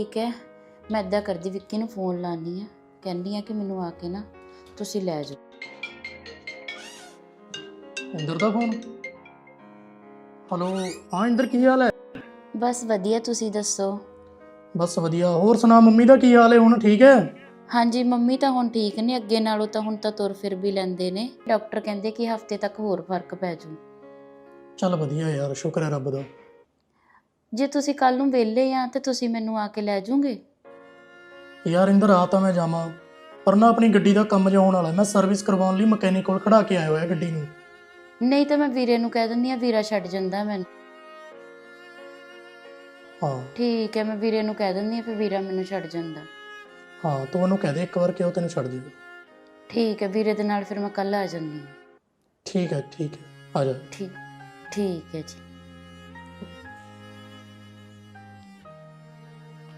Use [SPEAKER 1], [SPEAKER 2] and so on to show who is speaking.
[SPEAKER 1] ਠੀਕ ਹੈ ਮੈਂ ਇਦਾਂ ਕਰਦੀ ਵਿੱਕੀ ਨੂੰ ਫੋਨ ਲਾਣੀ ਆ ਕਹਿੰਦੀ ਆ ਕਿ ਮੈਨੂੰ ਆ ਕੇ ਨਾ ਤੁਸੀਂ ਲੈ ਜਾਓ।
[SPEAKER 2] ਇੰਦਰ ਦਾ ਫੋਨ? ਹਲੋ ਹਾਂ ਇੰਦਰ ਕੀ ਹਾਲ ਹੈ?
[SPEAKER 1] ਬਸ ਵਧੀਆ ਤੁਸੀਂ ਦੱਸੋ?
[SPEAKER 2] ਬਸ ਵਧੀਆ ਹੋਰ ਸੁਣਾ ਮੰਮੀ ਦਾ ਕੀ ਹਾਲ ਹੈ ਹੁਣ ਠੀਕ ਹੈ?
[SPEAKER 1] ਹਾਂਜੀ ਮੰਮੀ ਤਾਂ ਹੁਣ ਠੀਕ ਨੇ ਅੱਗੇ ਨਾਲੋਂ ਤਾਂ ਹੁਣ ਤਾਂ ਤੁਰ ਫਿਰ ਵੀ ਲੈਂਦੇ ਨੇ। ਡਾਕਟਰ ਕਹਿੰਦੇ ਕਿ ਹਫ਼ਤੇ ਤੱਕ ਹੋਰ ਫ਼ਰਕ ਪੈ ਜੂ
[SPEAKER 2] ਚੱਲ ਵਧੀਆ ਯਾਰ ਸ਼ੁਕਰ ਹੈ ਰੱਬ ਦਾ।
[SPEAKER 1] ਜੇ ਤੁਸੀਂ ਕੱਲ ਨੂੰ ਵਿਹਲੇ ਆ ਤੇ ਤੁਸੀਂ ਮੈਨੂੰ ਆ ਕੇ ਲੈ ਜਾਓਗੇ?
[SPEAKER 2] ਯਾਰ ਇੰਦਰ ਆ ਤਾਂ ਮੈਂ ਜਾਵਾਂ ਪਰ ਨਾ ਆਪਣੀ ਗੱਡੀ ਦਾ ਕੰਮ ਜਿਹਾ ਹੋਣ ਵਾਲਾ ਹੈ। ਮੈਂ ਸਰਵਿਸ ਕਰਵਾਉਣ ਲਈ ਮਕੈਨਿਕ ਕੋਲ ਖੜਾ ਕੇ ਆਇਆ ਹੋਇਆ ਗੱਡੀ ਨੂੰ।
[SPEAKER 1] ਨਹੀਂ ਤਾਂ ਮੈਂ ਵੀਰੇ ਨੂੰ ਕਹਿ ਦਿੰਦੀ ਆ ਵੀਰਾ ਛੱਡ ਜਾਂਦਾ ਮੈਨੂੰ।
[SPEAKER 2] ਹਾਂ।
[SPEAKER 1] ਠੀਕ ਹੈ ਮੈਂ ਵੀਰੇ ਨੂੰ ਕਹਿ ਦਿੰਦੀ ਆ ਫਿਰ ਵੀਰਾ ਮੈਨੂੰ ਛੱਡ ਜਾਂਦਾ।
[SPEAKER 2] ਹਾਂ ਤੂੰ ਉਹਨੂੰ ਕਹਿ ਦੇ ਇੱਕ ਵਾਰ ਕਿ ਉਹ ਤੈਨੂੰ ਛੱਡ ਦੇਵੇ
[SPEAKER 1] ਠੀਕ ਹੈ ਵੀਰੇ ਦੇ ਨਾਲ ਫਿਰ ਮੈਂ ਕੱਲ ਆ ਜਾਂਦੀ ਹਾਂ।
[SPEAKER 2] ਠੀਕ ਹੈ ਠੀਕ ਹੈ। ਆ ਜਾ।
[SPEAKER 1] ਠੀਕ ਠੀਕ ਹੈ ਜੀ।